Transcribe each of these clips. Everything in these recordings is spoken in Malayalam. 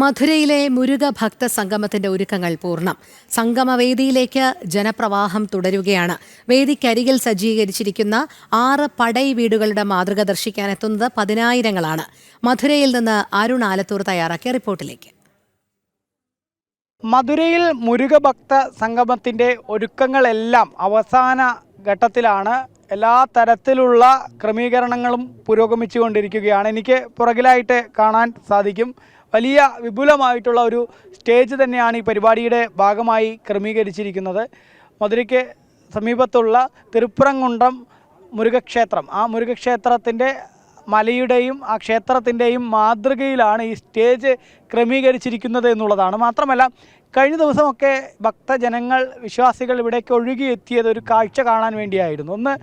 മധുരയിലെ മുരുക ഭക്ത സംഗമത്തിന്റെ ഒരുക്കങ്ങൾ പൂർണം. സംഗമവേദിയിലേക്ക് ജനപ്രവാഹം തുടരുകയാണ്. വേദിക്കരികിൽ സജ്ജീകരിച്ചിരിക്കുന്ന ആറ് പടൈ വീടുകളുടെ മാതൃക ദർശിക്കാനെത്തുന്നത് പതിനായിരങ്ങളാണ്. മധുരയിൽ നിന്ന് അരുൺ ആലത്തൂർ തയ്യാറാക്കിയ റിപ്പോർട്ടിലേക്ക്. മധുരയിൽ മുരുക മുരുകഭക്ത സംഗമത്തിന്റെ ഒരുക്കങ്ങളെല്ലാം അവസാന ഘട്ടത്തിലാണ് എല്ലാ തരത്തിലുള്ള ക്രമീകരണങ്ങളും പുരോഗമിച്ചുകൊണ്ടിരിക്കുകയാണ്. എനിക്ക് പുറകിലായിട്ട് കാണാൻ സാധിക്കും. വലിയ വിപുലമായിട്ടുള്ള ഒരു സ്റ്റേജ് തന്നെയാണ് ഈ പരിപാടിയുടെ ഭാഗമായി ക്രമീകരിച്ചിരിക്കുന്നത്. മധുരയ്ക്ക് സമീപത്തുള്ള തിരുപ്പുറംകുണ്ടം മുരുകക്ഷേത്രം. ആ മുരുകക്ഷേത്രത്തിന്റെ മലയുടെയും ആ ക്ഷേത്രത്തിന്റെയും മാതൃകയിലാണ് ഈ സ്റ്റേജ് ക്രമീകരിച്ചിരിക്കുന്നത് എന്നുള്ളതാണ്. മാത്രമല്ല കഴിഞ്ഞ ദിവസമൊക്കെ ഭക്തജനങ്ങൾ വിശ്വാസികൾ ഇവിടേക്ക് ഒഴുകിയെത്തിയത് ഒരു കാഴ്ച കാണാൻ വേണ്ടിയായിരുന്നു. ഒന്ന്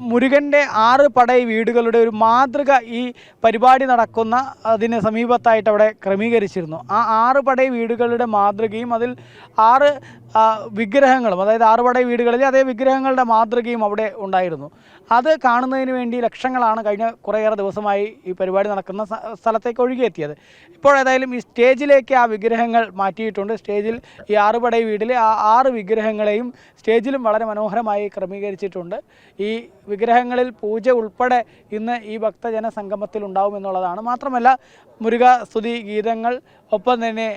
മുരുകന്റെ ആറ് പടൈ വീടുകളുടെ ഒരു മാതൃക ഈ പരിപാടി നടക്കുന്ന അതിന് സമീപത്തായിട്ട് അവിടെ ക്രമീകരിച്ചിരുന്നു. ആ ആറ് പടൈ വീടുകളുടെ മാതൃകയും അതിൽ ആറ് വിഗ്രഹങ്ങളും അതായത് ആറുപട പടൈ വീടുകളിൽ അതേ വിഗ്രഹങ്ങളുടെ മാതൃകയും അവിടെ ഉണ്ടായിരുന്നു. അത് കാണുന്നതിന് വേണ്ടി ലക്ഷങ്ങളാണ് കഴിഞ്ഞ കുറേയേറെ ദിവസമായി ഈ പരിപാടി നടക്കുന്ന സ്ഥലത്തേക്ക് ഒഴുകിയെത്തിയത്. ഇപ്പോൾ ഏതായാലും ഈ സ്റ്റേജിലേക്ക് ആ വിഗ്രഹങ്ങൾ മാറ്റിയിട്ടുണ്ട്. സ്റ്റേജിൽ ഈ ആറുപട പടൈ വീട്ടിലെ ആ ആറ് വിഗ്രഹങ്ങളെയും സ്റ്റേജിലും വളരെ മനോഹരമായി ക്രമീകരിച്ചിട്ടുണ്ട്. ഈ വിഗ്രഹങ്ങളിൽ പൂജ ഉൾപ്പെടെ ഇന്ന് ഈ ഭക്തജന സംഗമത്തിൽ ഉണ്ടാവും എന്നുള്ളതാണ്. മാത്രമല്ല മുരുക സ്തുതി ഗീതങ്ങൾ ഒപ്പം തന്നെ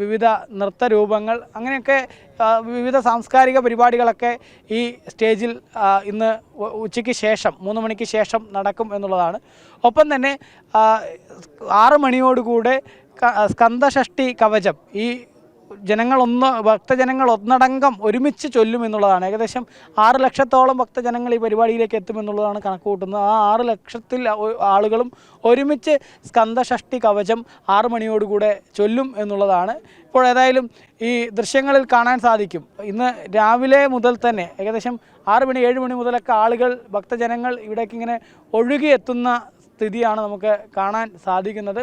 വിവിധ നൃത്തരൂപങ്ങൾ അങ്ങനെയൊക്കെ വിവിധ സാംസ്കാരിക പരിപാടികളൊക്കെ ഈ സ്റ്റേജിൽ ഇന്ന് ഉച്ചയ്ക്ക് ശേഷം മൂന്ന് മണിക്ക് ശേഷം നടക്കും എന്നുള്ളതാണ്. ഒപ്പം തന്നെ ആറ് മണിയോടുകൂടെ സ്കന്ദഷഷ്ടി കവചം ഈ ജനങ്ങൾ ഒന്ന് ഭക്തജനങ്ങൾ ഒന്നടങ്കം ഒരുമിച്ച് ചൊല്ലും എന്നുള്ളതാണ്. ഏകദേശം ആറ് ലക്ഷത്തോളം ഭക്തജനങ്ങൾ ഈ പരിപാടിയിലേക്ക് എത്തുമെന്നുള്ളതാണ് കണക്ക് കൂട്ടുന്നത്. ആ ആറ് ലക്ഷത്തിൽ ആളുകളും ഒരുമിച്ച് സ്കന്ധഷഷ്ടി കവചം ആറ് മണിയോടുകൂടെ ചൊല്ലും എന്നുള്ളതാണ്. ഇപ്പോൾ ഏതായാലും ഈ ദൃശ്യങ്ങളിൽ കാണാൻ സാധിക്കും. ഇന്ന് രാവിലെ മുതൽ തന്നെ ഏകദേശം ആറ് മണി ഏഴ് മണി മുതലൊക്കെ ആളുകൾ ഭക്തജനങ്ങൾ ഇവിടേക്ക് ഇങ്ങനെ ഒഴുകിയെത്തുന്ന സ്ഥിതിയാണ് നമുക്ക് കാണാൻ സാധിക്കുന്നത്.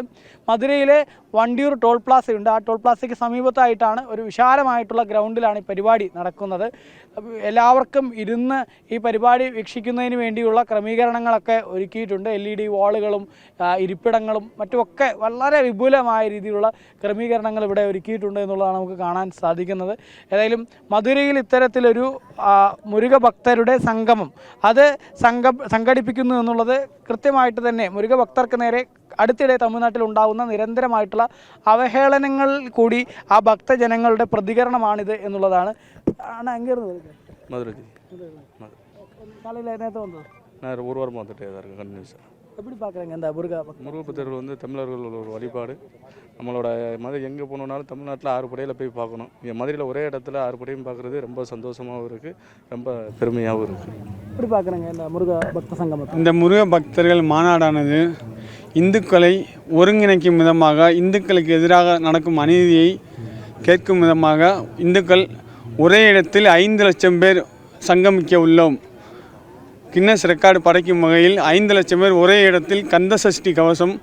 മധുരയിലെ വണ്ടിയൂർ ടോൾ പ്ലാസയുണ്ട് ആ ടോൾ പ്ലാസയ്ക്ക് സമീപത്തായിട്ടാണ് ഒരു വിശാലമായിട്ടുള്ള ഗ്രൗണ്ടിലാണ് ഈ പരിപാടി നടക്കുന്നത്. എല്ലാവർക്കും ഇരുന്ന് ഈ പരിപാടി വീക്ഷിക്കുന്നതിന് വേണ്ടിയുള്ള ക്രമീകരണങ്ങളൊക്കെ ഒരുക്കിയിട്ടുണ്ട്. എൽ ഇ ഡി വാളുകളും ഇരിപ്പിടങ്ങളും മറ്റുമൊക്കെ വളരെ വിപുലമായ രീതിയിലുള്ള ക്രമീകരണങ്ങൾ ഇവിടെ ഒരുക്കിയിട്ടുണ്ട് എന്നുള്ളതാണ് നമുക്ക് കാണാൻ സാധിക്കുന്നത്. ഏതായാലും മധുരയിൽ ഇത്തരത്തിലൊരു മുരുക ഭക്തരുടെ സംഗമം. അത് സംഘ സംഘടിപ്പിക്കുന്നു എന്നുള്ളത് കൃത്യമായിട്ട് തന്നെ മുരുക ഭക്തർക്ക് നേരെ അടുത്തിടെ തമിഴ്നാട്ടിൽ ഉണ്ടാകുന്ന നിരന്തരമായിട്ടുള്ള അവഹേളനങ്ങൾ കൂടി ആ ഭക്തജനങ്ങളുടെ പ്രതികരണമാണിത് എന്നുള്ളതാണ് ആണ് அங்கேருந்து வருது மதுரை ஜி காலையில் நேற்று வந்தது நான் ஒரு வாரமாக வந்துட்டே தான் இருக்கேன் கண்டினியூஸாக எப்படி பார்க்குறீங்க இந்த முருகா பக்தர் முருகப்பத்தர் வந்து தமிழர்கள் ஒரு வழிபாடு நம்மளோட மதுரை எங்கே போகணுன்னாலும் தமிழ்நாட்டில் ஆறு படையில் போய் பார்க்கணும் இங்கே மதுரையில் ஒரே இடத்துல ஆறு படையும் பார்க்குறது ரொம்ப சந்தோஷமாகவும் இருக்குது ரொம்ப பெருமையாகவும் இருக்குது எப்படி பார்க்குறீங்க இந்த முருகா பக்த சங்கமத்தை இந்த முருக பக்தர்கள் மாநாடானது இந்துக்களை ஒருங்கிணைக்கும் விதமாக இந்துக்களுக்கு எதிராக நடக்கும் அநீதியை கேட்கும் விதமாக இந்துக்கள் ஒரே இடத்தில் ஐந்து லட்சம் பேர் சங்கமிக்க உள்ளோம் கின்னஸ் ரெக்கார்டு படைக்கும் வகையில் ஐந்து லட்சம் பேர் ஒரே இடத்தில் கந்த சஷ்டி கவசம்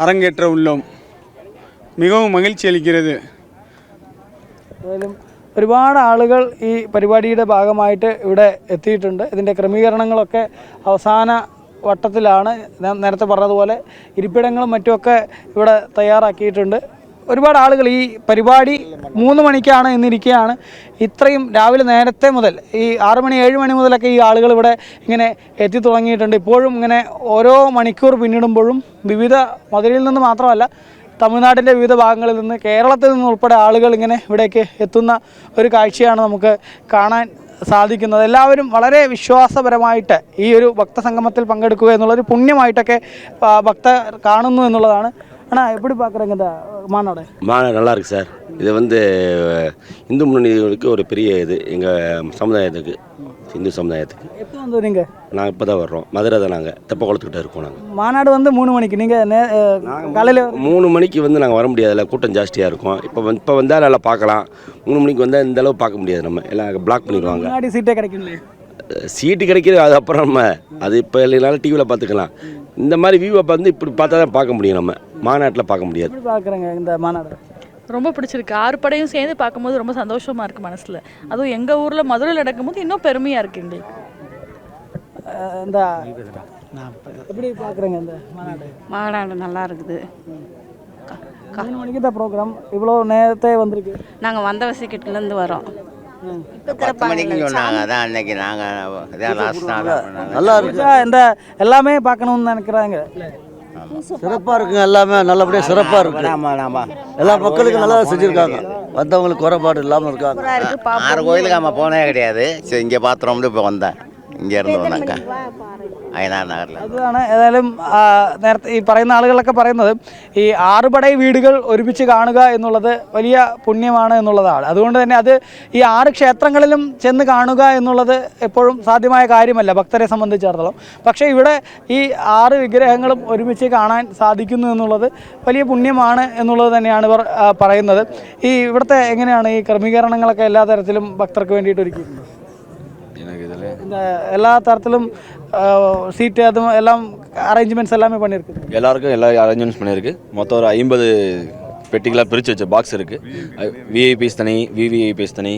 அரங்கேற்ற உள்ளோம் மிகவும் மகிழ்ச்சி அளிக்கிறது ഏതായാലും ഒരുപാട് ആളുകൾ ഈ പരിപാടിയുടെ ഭാഗമായിട്ട് ഇവിടെ എത്തിയിട്ടുണ്ട് ഇതിൻ്റെ ക്രമീകരണങ്ങളൊക്കെ അവസാന വട്ടത്തിലാണ് ഞാൻ നേരത്തെ പറഞ്ഞതുപോലെ ഇരിപ്പിടങ്ങളും മറ്റുമൊക്കെ ഇവിടെ തയ്യാറാക്കിയിട്ടുണ്ട്. ഒരുപാട് ആളുകൾ ഈ പരിപാടി മൂന്ന് മണിക്കാണ് എന്നിരിക്കുകയാണ്. ഇത്രയും രാവിലെ നേരത്തെ മുതൽ ഈ ആറ് മണി ഏഴ് മണി മുതലൊക്കെ ഈ ആളുകൾ ഇവിടെ ഇങ്ങനെ എത്തി തുടങ്ങിയിട്ടുണ്ട്. ഇപ്പോഴും ഇങ്ങനെ ഓരോ മണിക്കൂർ പിന്നിടുമ്പോഴും വിവിധ മധുരയിൽ നിന്ന് മാത്രമല്ല തമിഴ്നാട്ടിന്റെ വിവിധ ഭാഗങ്ങളിൽ നിന്ന് കേരളത്തിൽ നിന്ന് ഉൾപ്പെടെ ആളുകൾ ഇങ്ങനെ ഇവിടേക്ക് എത്തുന്ന ഒരു കാഴ്ചയാണ് നമുക്ക് കാണാൻ സാധിക്കുന്നത് എല്ലാവരും വളരെ വിശ്വാസപരമായിട്ട് ഈ ഒരു ഭക്തസംഗമത്തിൽ പങ്കെടുക്കുക എന്നുള്ളൊരു പുണ്യമായിട്ടൊക്കെ ആ, ഭക്തർ കാണുന്നു എന്നുള്ളതാണ് അണ്ണാ എപ്പിടി பார்க்குறீங்க இந்த மாநாடு மாநாடு நல்லா இருக்கு சார் இது வந்து அஹ், இந்து முன்னணிகளுக்கு ஒரு பெரிய இது எங்கள் சமுதாயத்துக்கு இந்து சமுதாயத்துக்கு. எப்போ வந்து நீங்கள் நாங்கள் இப்போ தான் வர்றோம். மதுரை தான் நாங்கள் தெப்பக்குளத்துக்கிட்ட இருக்கோம் நாங்கள் மாநாடு வந்து மூணு மணிக்கு. நீங்கள் காலையில் மூணு மணிக்கு வந்து நாங்கள் வர முடியாதுல்ல. கூட்டம் ஜாஸ்தியாக இருக்கும். இப்போ வந்து இப்போ வந்தால் நல்லா பார்க்கலாம். மூணு மணிக்கு வந்தால் இந்த அளவு பார்க்க முடியாது நம்ம. எல்லாம் பிளாக் பண்ணிடுவாங்க. முன்னாடி சீட்டே கிடைக்கலையே சீட்டு கிடைக்கிறது அது அப்புறம் நம்ம. அது இப்போ இல்லைனாலும் டிவியில் பார்த்துக்கலாம். இந்த மாதிரி வியூவை வந்து இப்படி பார்த்தா தான் பார்க்க முடியும் நம்ம. மாநாட்டில் பார்க்க முடியாது. பார்க்குறேங்க இந்த மாநாடு? ரொம்ப பிடிச்சிருக்கு. ஆறு படையும் சேர்ந்து பார்க்கும்போது ரொம்ப சந்தோஷமா இருக்கு மனசுல. அதுவும் எங்க ஊர்ல மதுரையில் நடக்கும்போது இன்னும் பெருமையா இருக்கு எங்களுக்கு. இந்த எப்படி பார்க்குறேங்க இந்த மாநாடு? மாநாடு நல்லா இருக்குது. மூணு மணிக்கு தான் ப்ரோக்ராம் இவ்வளோ நேரத்தை வந்திருக்கு. நாங்கள் வந்த வசிக்கிட்டுலேருந்து வரோம். நல்லா இருக்கு. இந்த எல்லாமே பார்க்கணும்னு நினைக்கிறாங்க. சிறப்பாக இருக்குங்க எல்லாமே நல்லபடியாக சிறப்பாக இருக்கு. ஆமாம் ஆமாம் எல்லா மக்களுக்கும் நல்லா செஞ்சுருக்காங்க. வந்தவங்களுக்கு குறைபாடு இல்லாமல் இருக்காங்க. ஆறு கோயிலுக்கு ஆமாம் போனே கிடையாது. சரி இங்கே பாத்திரம்னு இப்போ வந்தேன். இங்கே இருந்து வந்தாங்க അയനാർ നഗറിൽ അതാണ് ഏതായാലും നേരത്തെ ഈ പറയുന്ന ആളുകളൊക്കെ പറയുന്നത് ഈ ആറുപടൈ വീടുകൾ ഒരുമിച്ച് കാണുക എന്നുള്ളത് വലിയ പുണ്യമാണ് എന്നുള്ളതാണ്. അതുകൊണ്ട് തന്നെ അത് ഈ ആറ് ക്ഷേത്രങ്ങളിലും ചെന്ന് കാണുക എന്നുള്ളത് എപ്പോഴും സാധ്യമായ കാര്യമല്ല ഭക്തരെ സംബന്ധിച്ചിടത്തോളം. പക്ഷേ ഇവിടെ ഈ ആറ് വിഗ്രഹങ്ങളും ഒരുമിച്ച് കാണാൻ സാധിക്കുന്നു എന്നുള്ളത് വലിയ പുണ്യമാണ് എന്നുള്ളത് തന്നെയാണ് ഇവർ പറയുന്നത്. ഈ ഇവിടുത്തെ എങ്ങനെയാണ് ഈ ക്രമീകരണങ്ങളൊക്കെ എല്ലാ തരത്തിലും ഭക്തർക്ക് വേണ്ടിയിട്ട് ഒരുക്കിയിട്ടുണ്ട് എല്ലാ തരത്തിലും சீட்டு அதுவும் எல்லாம் அரேஞ்ச்மெண்ட்ஸ் எல்லாமே பண்ணியிருக்கு. எல்லாருக்கும் எல்லா அரேஞ்ச்மெண்ட்ஸ் பண்ணியிருக்கு. மொத்தம் ஒரு ஐம்பது பெட்டிகளாக பிரித்து வச்ச பாக்ஸ் இருக்குது விஐபிஸ் தனி விவிஐபிஸ் தனி.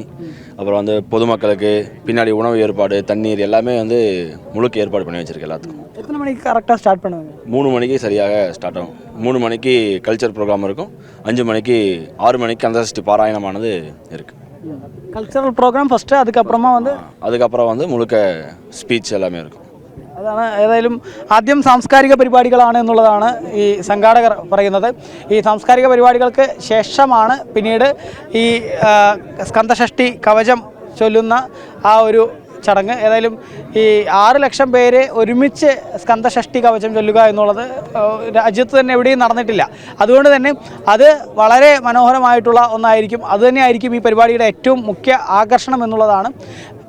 அப்புறம் வந்து பொதுமக்களுக்கு பின்னாடி உணவு ஏற்பாடு தண்ணீர் எல்லாமே வந்து முழுக்க ஏற்பாடு பண்ணி வச்சுருக்கேன் எல்லாத்துக்கும். எத்தனை மணிக்கு கரெக்டாக ஸ்டார்ட் பண்ணுவாங்க? மூணு மணிக்கு சரியாக ஸ்டார்ட் ஆகும். மூணு மணிக்கு கல்ச்சர் ப்ரோக்ராம் இருக்கும். அஞ்சு மணிக்கு ஆறு மணிக்கு கந்தசஷ்டி பாராயணமானது இருக்குது கல்ச்சரல் ப்ரோக்ராம் ஃபஸ்ட்டு அதுக்கப்புறமா வந்து அதுக்கப்புறம் வந்து முழுக்க ஸ்பீச் எல்லாமே இருக்கும். അതാണ് ഏതായാലും ആദ്യം സാംസ്കാരിക പരിപാടികളാണ് എന്നുള്ളതാണ് ഈ സംഘാടകർ പറയുന്നത്. ഈ സാംസ്കാരിക പരിപാടികൾക്ക് ശേഷമാണ് പിന്നീട് ഈ ആ, സ്കന്ദഷഷ്ടി കവചം ചൊല്ലുന്ന ആ ഒരു ചടങ്ങ്. ഏതായാലും ഈ ആറ് ലക്ഷം പേര് ഒരുമിച്ച് സ്കന്ദഷഷ്ടി കവചം ചൊല്ലുക എന്നുള്ളത് രാജ്യത്ത് തന്നെ എവിടെയും നടന്നിട്ടില്ല. അതുകൊണ്ട് തന്നെ അത് വളരെ മനോഹരമായിട്ടുള്ള ഒന്നായിരിക്കും. അതുതന്നെയായിരിക്കും ഈ പരിപാടിയുടെ ഏറ്റവും മുഖ്യ ആകർഷണം എന്നുള്ളതാണ്.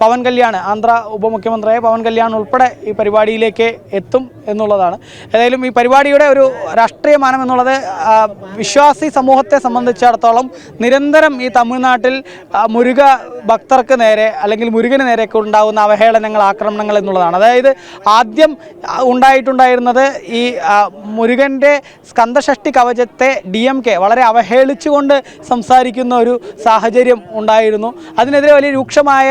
പവൻ കല്യാൺ ആന്ധ്ര ഉപമുഖ്യമന്ത്രിയായ പവൻ കല്യാൺ ഉൾപ്പെടെ ഈ പരിപാടിയിലേക്ക് എത്തും എന്നുള്ളതാണ്. ഏതായാലും ഈ പരിപാടിയുടെ ഒരു രാഷ്ട്രീയ മാനം എന്നുള്ളത് വിശ്വാസി സമൂഹത്തെ സംബന്ധിച്ചിടത്തോളം നിരന്തരം ഈ തമിഴ്നാട്ടിൽ മുരുക ഭക്തർക്ക് നേരെ അല്ലെങ്കിൽ മുരുകന് നേരെയൊക്കെ ഉണ്ടാകുന്ന അവഹേളനങ്ങൾ ആക്രമണങ്ങൾ എന്നുള്ളതാണ്. അതായത് ആദ്യം ഉണ്ടായിട്ടുണ്ടായിരുന്നത് ഈ മുരുകന്റെ സ്കന്ധഷ്ടി കവചത്തെ ഡി എം കെ വളരെ അവഹേളിച്ചുകൊണ്ട് സംസാരിക്കുന്ന ഒരു സാഹചര്യം ഉണ്ടായിരുന്നു. അതിനെതിരെ വലിയ രൂക്ഷമായ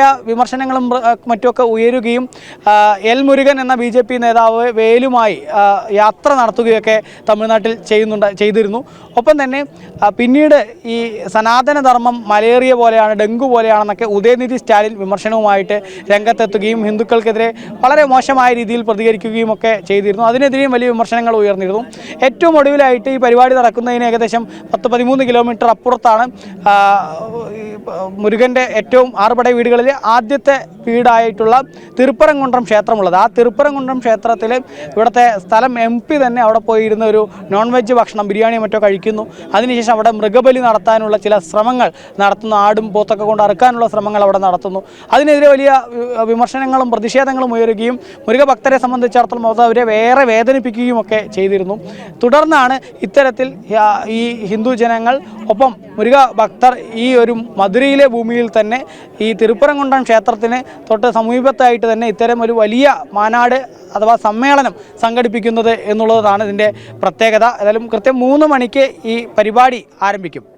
വിമർശനങ്ങളും ആ, മറ്റുമൊക്കെ ഉയരുകയും എൽ മുരുകൻ എന്ന ബി നേതാവ് വേലുമായി യാത്ര നടത്തുകയൊക്കെ തമിഴ്നാട്ടിൽ ചെയ്യുന്നുണ്ട് ചെയ്തിരുന്നു. ഒപ്പം തന്നെ പിന്നീട് ഈ സനാതനധർമ്മം മലേറിയ പോലെയാണ് ഡെങ്കു പോലെയാണെന്നൊക്കെ ഉദയനിധി സ്റ്റാലിൻ വിമർശനവുമായിട്ട് രംഗത്തെത്തുകയും ഹിന്ദുക്കൾക്കെതിരെ വളരെ മോശമായ രീതിയിൽ പ്രതികരിക്കുകയും ഒക്കെ ചെയ്തിരുന്നു. അതിനെതിരെയും വലിയ വിമർശനങ്ങൾ ഉയർന്നിരുന്നു. ഏറ്റവും ഒടുവിലായിട്ട് ഈ പരിപാടി നടക്കുന്നതിന് ഏകദേശം പത്ത് പതിമൂന്ന് കിലോമീറ്റർ അപ്പുറത്താണ് മുരുകന്റെ ഏറ്റവും ആറുപട വീടുകളിൽ ആദ്യത്തെ വീടായിട്ടുള്ള തിരുപ്പരംകുണ്ട്രം ക്ഷേത്രമുള്ളത്. ആ തിരുപ്പരംകുണ്ട്രം ക്ഷേത്രത്തിൽ ഇവിടുത്തെ സ്ഥലം എം തന്നെ അവിടെ പോയിരുന്ന ഒരു നോൺ വെജ് ഭക്ഷണം ബിരിയാണിയോ മറ്റോ കഴിക്കുന്നു അതിനുശേഷം അവിടെ മൃഗബലി നടത്താനുള്ള ചില ശ്രമങ്ങൾ നടത്തുന്ന. ആടും പോത്തൊക്കെ കൊണ്ട് അറുക്കാനുള്ള ശ്രമങ്ങൾ അവിടെ നടത്തുന്നു. അതിനെതിരെ വലിയ വിമർശനങ്ങളും പ്രതിഷേധങ്ങളും ഉയരുകയും മൃഗഭക്തരെ ഭക്തരെ സംബന്ധിച്ചിടത്തോളം അത് അവരെ വേറെ വേദനിപ്പിക്കുകയും ഒക്കെ ചെയ്തിരുന്നു. തുടർന്നാണ് ഇത്തരത്തിൽ ഈ ഹിന്ദു ജനങ്ങൾ ഒപ്പം മുരുക ഭക്തർ ഈ ഒരു മധുരയിലെ ഭൂമിയിൽ തന്നെ ഈ തിരുപ്പുറംകുണ്ടം ക്ഷേത്രത്തിന് തൊട്ട് സമീപത്തായിട്ട് തന്നെ ഇത്തരം ഒരു വലിയ മാനാട് അഥവാ സമ്മേളനം സംഘടിപ്പിക്കുന്നത് എന്നുള്ളതാണ് ഇതിന്റെ പ്രത്യേകത. ഏതായാലും കൃത്യം മൂന്ന് മണിക്ക് ഈ പരിപാടി ആരംഭിക്കും.